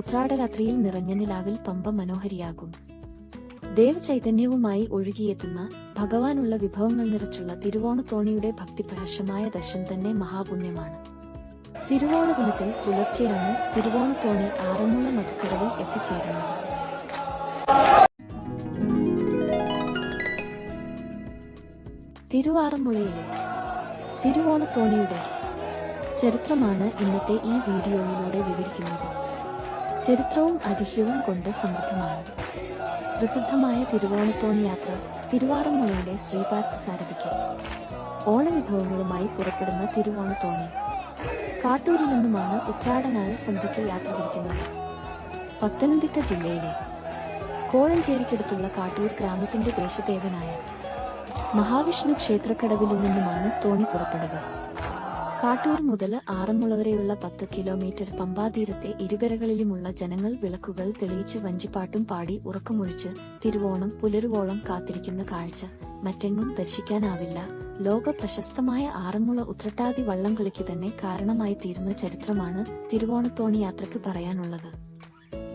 ഉത്രാടരാത്രിയിൽ നിറഞ്ഞ നിലാവിൽ പമ്പ മനോഹരിയാകും. ദേവചൈതന്യവുമായി ഒഴുകിയെത്തുന്ന ഭഗവാനുള്ള വിഭവങ്ങൾ നിറച്ചുള്ള തിരുവോണത്തോണിയുടെ ഭക്തിപ്രഹർഷമായ ദശം തന്നെ മഹാപുണ്യമാണ്. തിരുവോണ ദിനത്തിൽ പുലർച്ചെയാണ് തിരുവോണത്തോണി ആറന്മുള മധുക്കടവിൽ എത്തിച്ചേരുന്നത്. തിരുവാറന്മുളയിലെ തിരുവോണത്തോണിയുടെ ചരിത്രമാണ് ഇന്നത്തെ ഈ വീഡിയോയിലൂടെ വിവരിക്കുന്നത്. ചരിത്രവും ഐതിഹ്യവും കൊണ്ട് സമൃദ്ധമാണ്. പ്രസിദ്ധമായ തിരുവോണത്തോണി യാത്ര തിരുവാറന്മുളയിലെ ശ്രീപാർത്ഥ സാരഥിക്ക് ഓണവിഭവങ്ങളുമായി പുറപ്പെടുന്ന തിരുവോണത്തോണി. കാട്ടൂരിൽ നിന്നുമാണ് ഉത്രാടനാൾ സന്ധ്യയ്ക്ക് യാത്ര തിരിക്കുന്നത്. പത്തനംതിട്ട ജില്ലയിലെ കോഴഞ്ചേരിക്കടുത്തുള്ള കാട്ടൂർ ഗ്രാമത്തിന്റെ ദേശദേവനായ മഹാവിഷ്ണു ക്ഷേത്രക്കടവിൽ നിന്നുമാണ് തോണി പുറപ്പെടുക. കാട്ടൂർ മുതൽ ആറന്മുള വരെയുള്ള പത്ത് കിലോമീറ്റർ പമ്പാതീരത്തെ ഇരുകരകളിലുമുള്ള ജനങ്ങൾ വിളക്കുകൾ തെളിയിച്ച് വഞ്ചിപ്പാട്ടും പാടി ഉറക്കമൊഴിച്ച് തിരുവോണം പുലരുവോളം കാത്തിരിക്കുന്ന കാഴ്ച മറ്റെങ്ങും ദർശിക്കാനാവില്ല. ലോക പ്രശസ്തമായ ആറന്മുള ഉത്രട്ടാതി വള്ളംകളിക്ക് തന്നെ കാരണമായി തീരുന്ന ചരിത്രമാണ് തിരുവോണത്തോണി യാത്രയ്ക്ക് പറയാനുള്ളത്.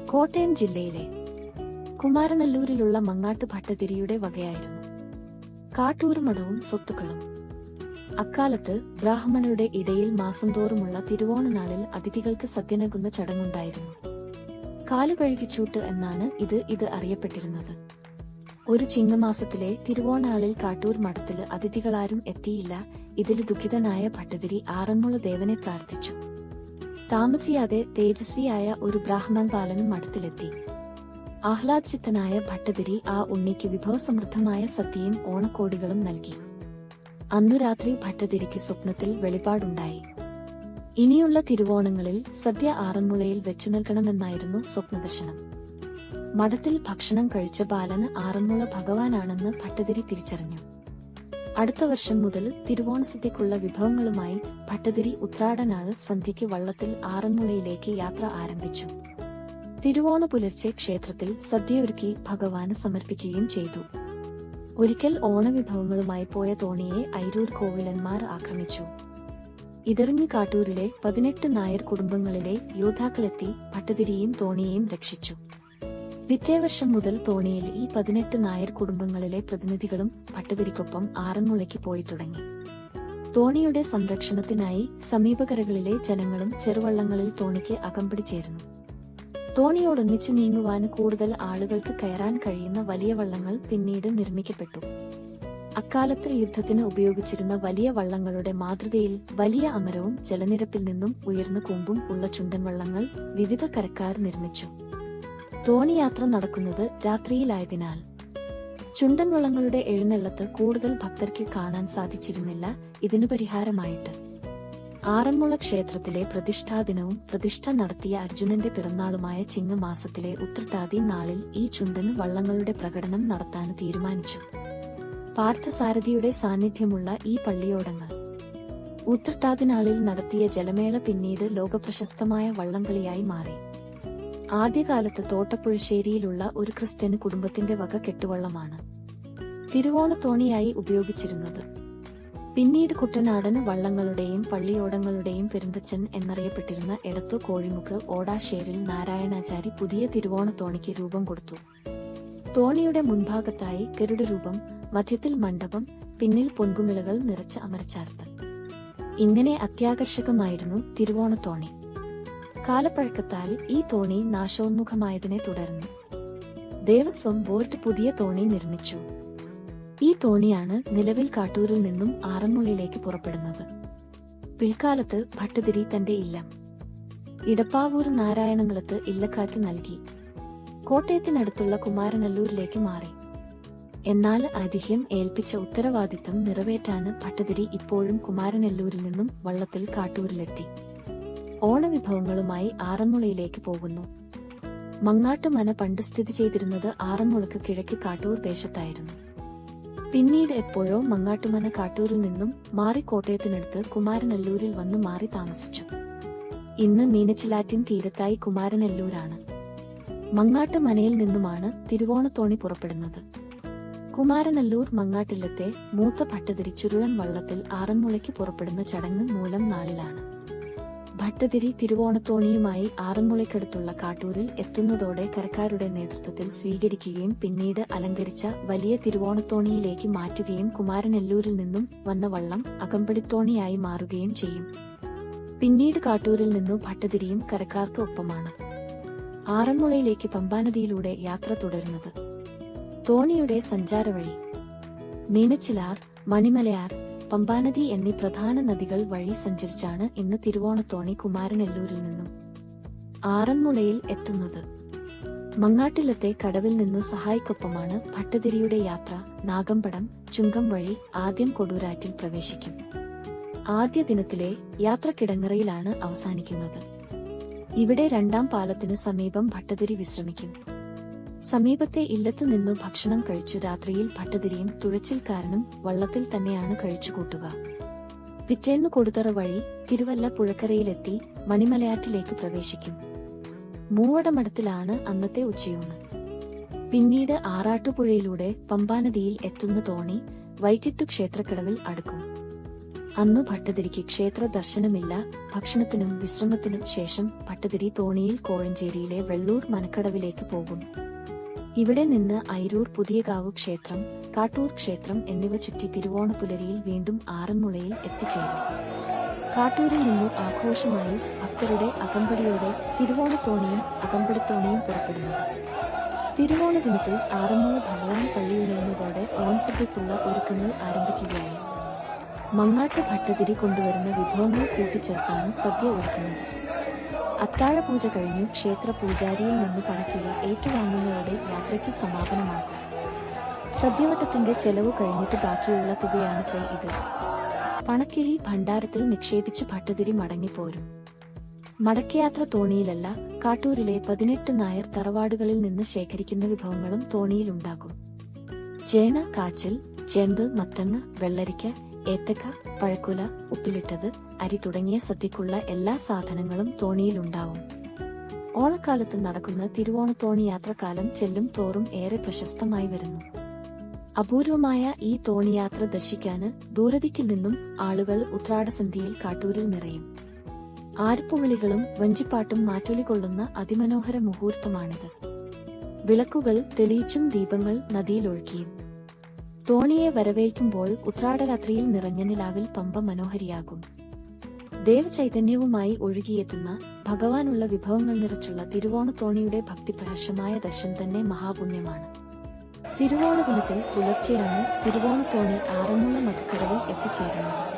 കോട്ടയം ജില്ലയിലെ കുമാരനല്ലൂരിലുള്ള മങ്ങാട്ട് ഭട്ടതിരിയുടെ വകയായിരുന്നു. കാട്ടൂർ മഠവും സ്വത്തുക്കളും അക്കാലത്ത് ബ്രാഹ്മണരുടെ ഇടയിൽ മാസം തോറുമുള്ള തിരുവോണനാളിൽ അതിഥികൾക്ക് സദ്യനകുന്ന ചടങ്ങുണ്ടായിരുന്നു. കാലുകഴുകിച്ചൂട്ട് എന്നാണ് ഇത് ഇത് അറിയപ്പെട്ടിരുന്നത്. ഒരു ചിങ്ങമാസത്തിലെ തിരുവോണാളിൽ കാട്ടൂർ മഠത്തിൽ അതിഥികളാരും എത്തിയില്ല. ഇതിൽ ദുഃഖിതനായ ഭട്ടതിരി ആറന്മുള ദേവനെ പ്രാർത്ഥിച്ചു. താമസിയാതെ തേജസ്വിയായ ഒരു ബ്രാഹ്മൺ ബാലൻ മഠത്തിലെത്തി. ആഹ്ലാദചിത്തനായ ഭട്ടതിരി ആ ഉണ്ണിക്ക് വിഭവസമൃദ്ധമായ സദ്യയും ഓണക്കോടികളും നൽകി. അന്നു രാത്രി ഭട്ടതിരിക്ക് സ്വപ്നത്തിൽ വെളിപാടുണ്ടായി. ഇനിയുള്ള തിരുവോണങ്ങളിൽ സദ്യ ആറന്മുളയിൽ വെച്ചു നൽകണമെന്നായിരുന്നു സ്വപ്നദർശനം. മഠത്തിൽ ഭക്ഷണം കഴിച്ച ബാലന് ആറന്മുള ഭഗവാനാണെന്ന് ഭട്ടതിരി തിരിച്ചറിഞ്ഞു. അടുത്ത വർഷം മുതൽ തിരുവോണസദ്യക്കുള്ള വിഭവങ്ങളുമായി ഭട്ടതിരി ഉത്രാടനാൾ സന്ധ്യയ്ക്ക് വള്ളത്തിൽ ആറന്മുളയിലേക്ക് യാത്ര ആരംഭിച്ചു. തിരുവോണ പുലർച്ചെ ക്ഷേത്രത്തിൽ സദ്യയൊരുക്കി ഭഗവാന് സമർപ്പിക്കുകയും ചെയ്തു. ഒരിക്കൽ ഓണവിഭവങ്ങളുമായി പോയ തോണിയെ ഐരൂർ കോവിലന്മാർ ആക്രമിച്ചു. ഇതറിഞ്ഞ് കാട്ടൂരിലെ പതിനെട്ട് നായർ കുടുംബങ്ങളിലെ യോദ്ധാക്കളെത്തി ഭട്ടതിരിയും തോണിയെയും രക്ഷിച്ചു. പിറ്റേ വർഷം മുതൽ തോണിയിൽ ഈ പതിനെട്ട് നായർ കുടുംബങ്ങളിലെ പ്രതിനിധികളും ഭട്ടതിരിക്കൊപ്പം ആറന്മുളയ്ക്ക് പോയി തുടങ്ങി. തോണിയുടെ സംരക്ഷണത്തിനായി സമീപകരകളിലെ ജനങ്ങളും ചെറുവള്ളങ്ങളിൽ തോണിക്ക് അകമ്പടി തോണിയോടൊന്നിച്ചു നീങ്ങുവാന് കൂടുതൽ ആളുകൾക്ക് കയറാൻ കഴിയുന്ന വലിയ വള്ളങ്ങൾ പിന്നീട് നിർമ്മിക്കപ്പെട്ടു. അക്കാലത്ത് യുദ്ധത്തിന് ഉപയോഗിച്ചിരുന്ന വലിയ വള്ളങ്ങളുടെ മാതൃകയിൽ വലിയ അമരവും ജലനിരപ്പിൽ നിന്നും ഉയർന്ന കൊമ്പും ഉള്ള ചുണ്ടൻ വള്ളങ്ങൾ വിവിധ കരക്കാർ നിർമ്മിച്ചു. തോണിയാത്ര നടക്കുന്നത് രാത്രിയിലായതിനാൽ ചുണ്ടൻ വള്ളങ്ങളുടെ എഴുന്നള്ളത്ത് കൂടുതൽ ഭക്തർക്ക് കാണാൻ സാധിച്ചിരുന്നില്ല. ഇതിനു പരിഹാരമായിട്ട് ആറന്മുള ക്ഷേത്രത്തിലെ പ്രതിഷ്ഠാദിനവും പ്രതിഷ്ഠ നടത്തിയ അർജുനന്റെ പിറന്നാളുമായ ചിങ്ങമാസത്തിലെ ഉത്രട്ടാതി നാളിൽ ഈ ചുണ്ടന് വള്ളങ്ങളുടെ പ്രകടനം നടത്താൻ തീരുമാനിച്ചു. പാർത്ഥസാരഥിയുടെ സാന്നിധ്യമുള്ള ഈ പള്ളിയോടങ്ങൾ. ഉത്രട്ടാതി നാളിൽ നടത്തിയ ജലമേള പിന്നീട് ലോകപ്രശസ്തമായ വള്ളംകളിയായി മാറി. ആദ്യകാലത്ത് തോട്ടപ്പുഴശ്ശേരിയിലുള്ള ഒരു ക്രിസ്ത്യൻ കുടുംബത്തിന്റെ വക കെട്ടുവള്ളമാണ്. തിരുവോണത്തോണിയായി ഉപയോഗിച്ചിരുന്നത്. പിന്നീട് കുട്ടനാടന് വള്ളങ്ങളുടെയും പള്ളിയോടങ്ങളുടെയും പെരുന്തച്ചൻ എന്നറിയപ്പെട്ടിരുന്ന എടത്തു കോഴിമുക്ക് ഓടാശ്ശേരിൽ നാരായണാചാരി പുതിയ തിരുവോണ തോണിക്ക് രൂപം കൊടുത്തു. തോണിയുടെ മുൻഭാഗത്തായി ഗരുഡരൂപം മധ്യത്തിൽ മണ്ഡപം പിന്നിൽ പൊൻകുമിളകൾ നിറച്ച അമരച്ചാർത്ത്. ഇങ്ങനെ അത്യാകർഷകമായിരുന്നു തിരുവോണത്തോണി. കാലപ്പഴക്കത്താൽ ഈ തോണി നാശോന്മുഖമായതിനെ തുടർന്ന് ദേവസ്വം ബോർഡ് പുതിയ തോണി നിർമ്മിച്ചു. ഈ തോണിയാണ് നിലവിൽ കാട്ടൂരിൽ നിന്നും ആറന്മുളയിലേക്ക് പുറപ്പെടുന്നത്. പിൽക്കാലത്ത് ഭട്ടതിരി തന്റെ ഇല്ലം. ഇടപ്പാവൂർ നാരായണങ്ങളത്ത് ഇല്ലക്കാറ്റ് നൽകി. കോട്ടയത്തിനടുത്തുള്ള കുമാരനല്ലൂരിലേക്ക് മാറി. എന്നാൽ ഐതിഹ്യം ഏൽപ്പിച്ച ഉത്തരവാദിത്തം നിറവേറ്റാന് ഭട്ടതിരി ഇപ്പോഴും കുമാരനെല്ലൂരിൽ നിന്നും വള്ളത്തിൽ കാട്ടൂരിലെത്തി. ഓണവിഭവങ്ങളുമായി ആറന്മുളയിലേക്ക് പോകുന്നു. മങ്ങാട്ടുമന പണ്ട് സ്ഥിതി ചെയ്തിരുന്നത് ആറന്മുളക്ക് കിഴക്ക് കാട്ടൂർ ദേശത്തായിരുന്നു. പിന്നീട് എപ്പോഴോ മങ്ങാട്ടുമന കാട്ടൂരിൽ നിന്നും മാറി കോട്ടയത്തിനടുത്ത് കുമാരനല്ലൂരിൽ വന്ന് മാറി താമസിച്ചു. ഇന്ന് മീനച്ചിലാറ്റിൻ തീരത്തായി കുമാരനല്ലൂരാണ്. മങ്ങാട്ട് മനയിൽ നിന്നുമാണ് തിരുവോണത്തോണി പുറപ്പെടുന്നത്. കുമാരനല്ലൂർ മങ്ങാട്ടില്ലത്തെ മൂത്ത പട്ടതിരി ചുരുളൻ വള്ളത്തിൽ ആറന്മുളയ്ക്ക് പുറപ്പെടുന്ന ചടങ്ങ് മൂലം നാളിലാണ്. ഭട്ടതിരി തിരുവോണത്തോണിയുമായി ആറന്മുളയ്ക്കടുത്തുള്ള കാട്ടൂരിൽ എത്തുന്നതോടെ കരക്കാരുടെ നേതൃത്വത്തിൽ സ്വീകരിക്കുകയും പിന്നീട് അലങ്കരിച്ച വലിയ തിരുവോണത്തോണിയിലേക്ക് മാറ്റുകയും കുമാരനെല്ലൂരിൽ നിന്നും വന്ന വള്ളം അകമ്പടിത്തോണിയായി മാറുകയും ചെയ്യും. പിന്നീട് കാട്ടൂരിൽ നിന്നു ഭട്ടതിരിയും കരക്കാർക്ക് ഒപ്പമാണ്. ആറന്മുളയിലേക്ക് പമ്പാനദിയിലൂടെ യാത്ര തുടരുന്നത്. തോണിയുടെ സഞ്ചാരവഴി. മീനച്ചിലാർ മണിമലയാർ പമ്പാനദി എന്നീ പ്രധാന നദികൾ വഴി സഞ്ചരിച്ചാണ് ഇന്ന് തിരുവോണത്തോണി കുമാരനെല്ലൂരിൽ നിന്നും ആറന്മുളയിൽ എത്തുന്നത്. മങ്ങാട്ടിലത്തെ കടവിൽ നിന്നു സഹായിക്കൊപ്പമാണ് ഭട്ടതിരിയുടെ യാത്ര. നാഗമ്പടം ചുങ്കം വഴി ആദ്യം കൊടൂരാറ്റിൽ പ്രവേശിക്കും. ആദ്യ ദിനത്തിലെ യാത്ര കിടങ്ങറയിലാണ് അവസാനിക്കുന്നത്. ഇവിടെ രണ്ടാം പാലത്തിന് സമീപം ഭട്ടതിരി വിശ്രമിക്കും. സമീപത്തെ ഇല്ലത്തു നിന്നു ഭക്ഷണം കഴിച്ചു രാത്രിയിൽ ഭട്ടതിരിയും തുഴച്ചിൽക്കാരനും വള്ളത്തിൽ തന്നെയാണ് കഴിച്ചുകൂട്ടുക പിറ്റേന്ന് കൊടുത്തറ വഴി തിരുവല്ല പുഴക്കരയിലെത്തി മണിമലയാറ്റിലേക്ക് പ്രവേശിക്കും. മൂവടമഠത്തിലാണ് അന്നത്തെ ഉച്ചയൂണ്. പിന്നീട് ആറാട്ടുപുഴയിലൂടെ പമ്പാനദിയിൽ എത്തുന്ന തോണി വൈകിട്ടു ക്ഷേത്രക്കടവിൽ അടുക്കും. അന്നു ഭട്ടതിരിക്ക് ക്ഷേത്ര ദർശനമില്ല ഭക്ഷണത്തിനും വിശ്രമത്തിനും ശേഷം ഭട്ടതിരി തോണിയിൽ കോഴഞ്ചേരിയിലെ വെള്ളൂർ മനക്കടവിലേക്ക് പോകും. ഇവിടെ നിന്ന് ഐരൂർ പുതിയകാവ് ക്ഷേത്രം കാട്ടൂർ ക്ഷേത്രം എന്നിവ ചുറ്റി തിരുവോണപ്പുലരിയിൽ വീണ്ടും ആറന്മുളയിൽ എത്തിച്ചേരും. കാട്ടൂരിൽ നിന്നും ആഘോഷമായി ഭക്തരുടെ അകമ്പടിയോടെ തിരുവോണത്തോണിയും അകമ്പടിത്തോണിയും പുറപ്പെടുന്നത്. തിരുവോണ ദിനത്തിൽ ആറന്മുള ഭഗവാൻ പള്ളിയുണരുന്നതോടെ ഓണസദ്യക്കുള്ള ഒരുക്കങ്ങൾ ആരംഭിക്കുകയായി. മങ്ങാട്ട് ഭട്ടതിരി കൊണ്ടുവരുന്ന വിഭവങ്ങൾ കൂട്ടിച്ചേർത്താണ് സദ്യ ഒരുക്കുന്നത്. അത്താഴപൂജ കഴിഞ്ഞു ക്ഷേത്ര പൂജാരിയിൽ നിന്ന് പണക്കിഴ ഏറ്റുവാങ്ങുന്നതോടെ യാത്രയ്ക്ക് സമാപനമാകും. സദ്യവട്ടത്തിന്റെ ചെലവ് കഴിഞ്ഞിട്ട് ബാക്കിയുള്ള തുകയാണത്രേ ഇത്. പണക്കിഴി ഭണ്ഡാരത്തിൽ നിക്ഷേപിച്ച് ഭട്ടതിരി മടങ്ങിപ്പോരും മടക്കയാത്ര തോണിയിലല്ല കാട്ടൂരിലെ പതിനെട്ട് നായർ തറവാടുകളിൽ നിന്ന് ശേഖരിക്കുന്ന വിഭവങ്ങളും തോണിയിലുണ്ടാകും. ചേന കാച്ചിൽ ചേമ്പ് മത്തങ്ങ വെള്ളരിക്ക ഏത്തക്ക പഴക്കുല ഉപ്പിലിട്ടത് അരി തുടങ്ങിയ സദ്യക്കുള്ള എല്ലാ സാധനങ്ങളും തോണിയിലുണ്ടാവും. ഓണക്കാലത്ത് നടക്കുന്ന തിരുവോണത്തോണി യാത്രക്കാലം ചെല്ലും തോറും ഏറെ പ്രശസ്തമായി വരുന്നു. അപൂർവമായ ഈ തോണിയാത്ര ദർശിക്കാന് ദൂരദിക്കിൽ നിന്നും ആളുകൾ ഉത്രാടസന്ധിയിൽ കാട്ടൂരിൽ നിറയും. ആരിപ്പുവിളികളും വഞ്ചിപ്പാട്ടും മാറ്റൊലി കൊള്ളുന്ന അതിമനോഹര മുഹൂർത്തമാണിത്. വിളക്കുകൾ തെളിയിച്ചും ദീപങ്ങൾ നദിയിലൊഴുക്കിയും. തോണിയെ വരവേൽക്കുമ്പോൾ ഉത്രാടരാത്രിയിൽ നിറഞ്ഞ നിലാവിൽ പമ്പ മനോഹരിയാകും. ദേവചൈതന്യവുമായി ഒഴുകിയെത്തുന്ന ഭഗവാനുള്ള വിഭവങ്ങൾ നിറച്ചുള്ള തിരുവോണത്തോണിയുടെ ഭക്തിപ്രഹർഷമായ ദർശനം തന്നെ മഹാപുണ്യമാണ്. തിരുവോണ ദിനത്തിൽ പുലർച്ചെയാണ് തിരുവോണത്തോണി ആറന്മുള മധുക്കടവിൽ എത്തിച്ചേരുന്നത്.